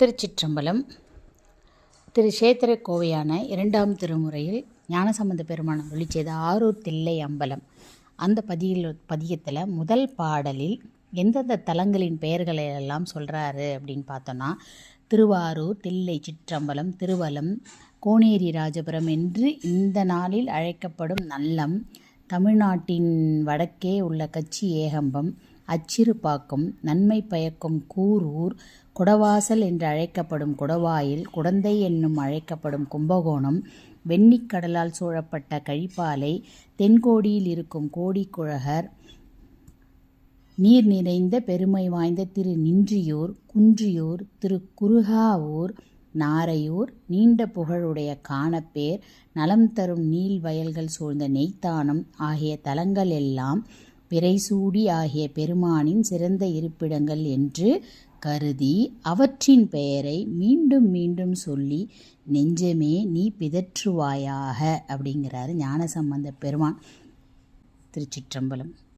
திருச்சிற்றம்பலம் திரு சேத்திர கோவையான இரண்டாம் திருமுறையில் ஞானசம்பந்த பெருமான் அருளி செய்த ஆரூர் தில்லை அம்பலம். அந்த பதியில் பதியத்தில் முதல் பாடலில் எந்தெந்த தலங்களின் பெயர்களை எல்லாம் சொல்கிறாரு அப்படின்னு பார்த்தோன்னா திருவாரூர் தில்லை சிற்றம்பலம் திருவலம் கோனேரி ராஜபுரம் என்று இந்த நாளில் அழைக்கப்படும் நல்லம் தமிழ்நாட்டின் வடக்கே உள்ள கச்சி ஏகம்பம் அச்சிறுபாக்கம் நன்மை பயக்கும் கூரூர் குடவாசல் என்று அழைக்கப்படும் குடவாயில் குடந்தை என்னும் அழைக்கப்படும் கும்பகோணம் வெண்ணிக்கடலால் சூழப்பட்ட கழிப்பாலை தென்கோடியில் இருக்கும் கோடிக்குழகர் நீர் நிறைந்த பெருமை வாய்ந்த திரு நின்றியூர் குன்றியூர் திரு குருகாவூர் நாரையூர் நீண்ட புகழுடைய காணப்பேர் நலம் தரும் நீள் வயல்கள் சூழ்ந்த நெய்த்தானம் ஆகிய தலங்கள் எல்லாம் பிறைசூடி ஆகிய பெருமானின் சிறந்த இருப்பிடங்கள் என்று கருதி அவற்றின் பெயரை மீண்டும் மீண்டும் சொல்லி நெஞ்சமே நீ பிதற்றுவாயாக அப்படிங்கிறாரு ஞானசம்பந்த பெருமான். திருச்சிற்றம்பலம்.